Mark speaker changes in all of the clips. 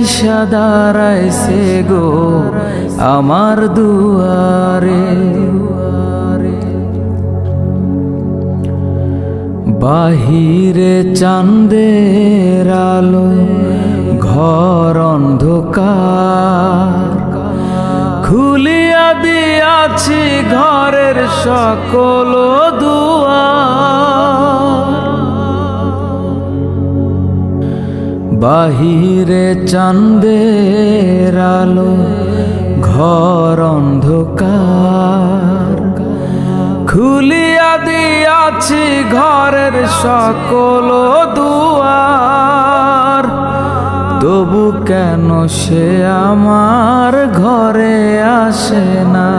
Speaker 1: আইসা দাঁড়াইছে গো আমার দুয়ারে। বাহিরে চাঁদের আলো ঘর অন্ধকার। খুলিয়া দিয়াছি ঘরের সকল দুয়ার। বাহিরে চাঁদের আলো, ঘর অন্ধকার। খুলিয়া দিয়াছি ঘরের সকল দুয়ার। তবু কেন সে আমার ঘরে আসে না?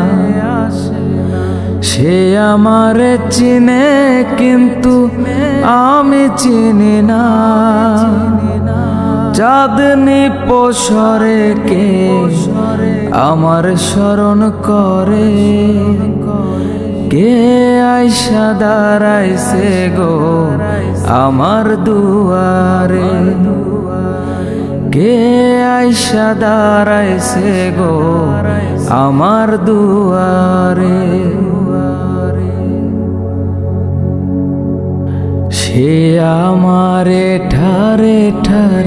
Speaker 1: সে আমার চিনে, কিন্তু আমি চিনি না। চাঁদনি পসরে কে আমার স্মরণ করে? কে আইসা দাঁড়াইছে গো আমার দুয়ারে? কে আইসা দাঁড়াইছে গো আমার দুয়ারে? সে আমারে ঠারে ঠারে